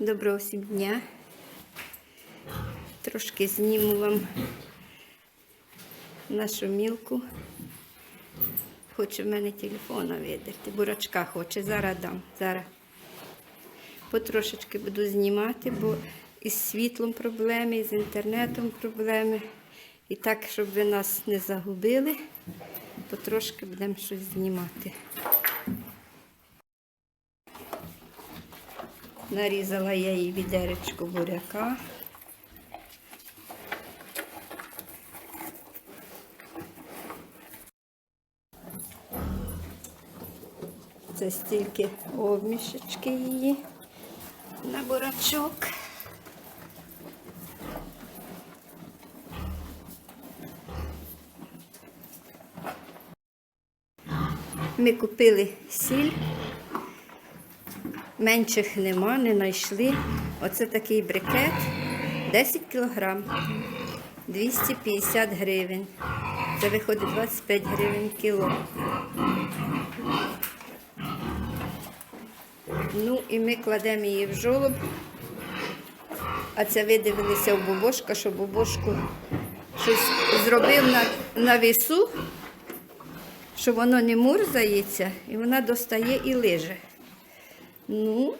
Доброго всім дня. Трошки зніму вам нашу мілку. Хоче в мене телефона видерти. Бурачка хоче, зараз дам. Зараз. Потрошечки буду знімати, бо із світлом проблеми, і з інтернетом проблеми. І так, щоб ви нас не загубили, потрошки будемо щось знімати. Нарізала я їй відеречко буряка. Це стільки обмішечки її на бурачок. Ми купили сіль. Менших нема, не знайшли. Оце такий брикет 10 кілограм, 250 гривень. Це виходить 25 гривень кіло. Ну і ми кладемо її в жолоб. А це видивилися в бубошка, що бубошку щось зробив на, на весу, що воно не мурзається, і вона достає і лиже. Ну,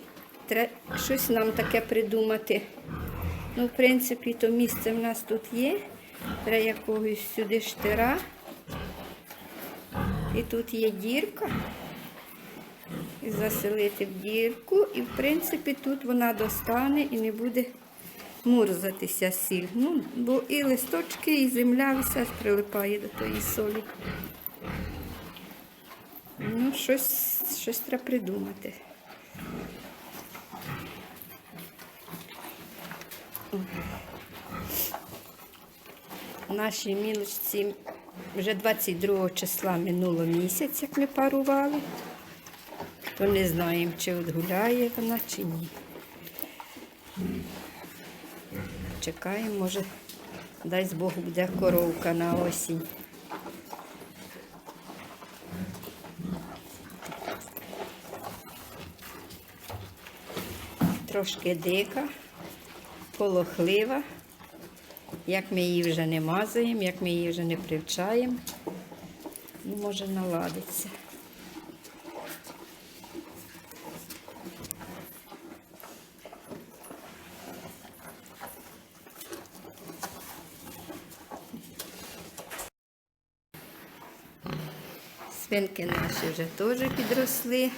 треба щось нам таке придумати. Ну, в принципі, то місце в нас тут є. Треба якогось сюди штира. І тут є дірка. І заселити в дірку. І, в принципі, тут вона достане і не буде мурзатися сіль. Ну, бо і листочки, і земля все прилипає до тої солі. Ну, щось, щось треба придумати. Нашій мілочці вже 22 числа минуло місяць, як ми парували, то не знаємо, чи відгуляє вона, чи ні. Чекаємо, може, дасть Бог буде коровка на осінь. Трошки дика, полохлива. Як ми її вже не мазаємо, як ми її вже не привчаємо, може наладиться. Свинки наші вже теж підросли.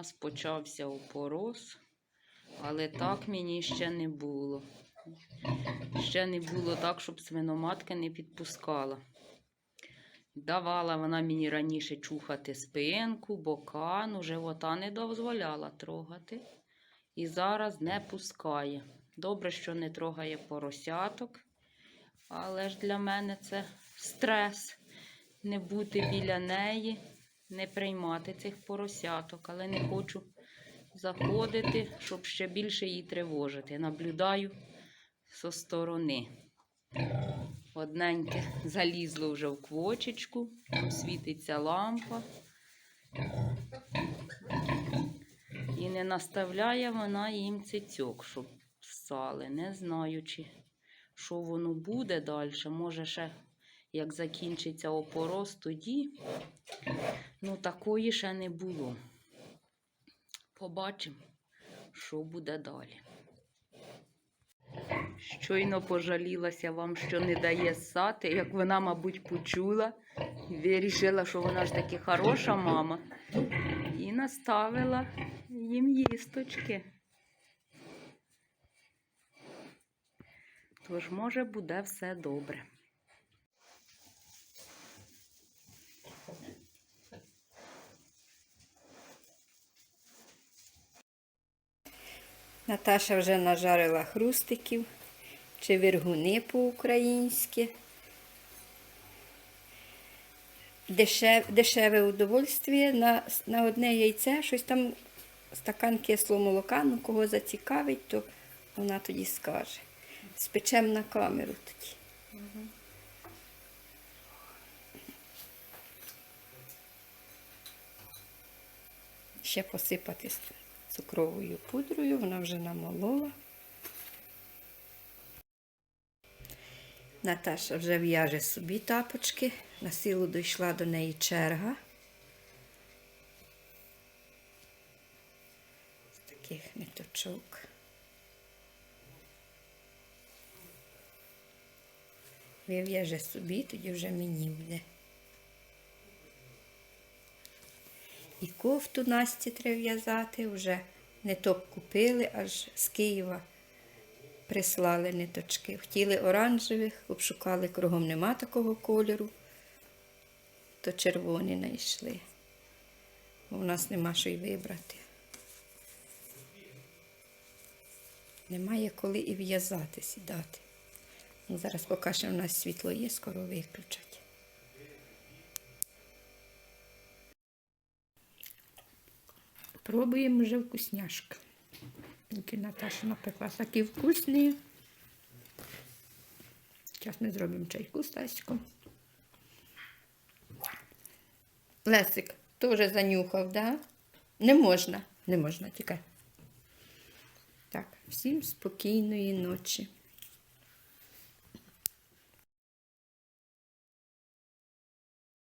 Нас почався опорос, але так мені ще не було. Ще не було так, щоб свиноматка не підпускала. Давала вона мені раніше чухати спинку, бока, ну живота не дозволяла трогати. І зараз не пускає. Добре, що не трогає поросяток, але ж для мене це стрес не бути біля неї, не приймати цих поросяток, але не хочу заходити, щоб ще більше її тривожити. Наблюдаю зі сторони. Одненьке залізло вже в квочечку, світиться лампа. І не наставляє вона їм цицьок, щоб ссали, не знаючи, що воно буде далі. Може, ще як закінчиться опорос, тоді ну, такої ще не було. Побачимо, що буде далі. Щойно пожалілася вам, що не дає ссати, як вона, мабуть, почула. Вирішила, що вона ж таки хороша мама. І наставила їм їсточки. Тож, може, буде все добре. Наташа вже нажарила хрустиків чи вергуни по-українськи. Дешев, дешеве удовольствие на на одне яйце, щось там стакан кислого молока, ну кого зацікавить, то вона тоді скаже. Спечем на камеру тоді. Угу. Ще посипати цукровою пудрою, вона вже намолола. Наташа вже в'яже собі тапочки. На силу дійшла до неї черга. З таких ниточок. Вив'яже собі, тоді вже мені буде. І кофту Насті треба в'язати, вже ниток купили, аж з Києва прислали ниточки. Хотіли оранжевих, обшукали кругом нема такого кольору, то червоні знайшли. У нас нема що й вибрати. Немає коли і в'язати, сідати. Зараз поки що у нас світло є, скоро виключать. Пробуємо вже вкусняшки. Які Наташа напекла такі вкусні. Зараз ми зробимо чайку з. Лесик теж занюхав, да? Не можна. Не можна, тікай. Так, всім спокійної ночі.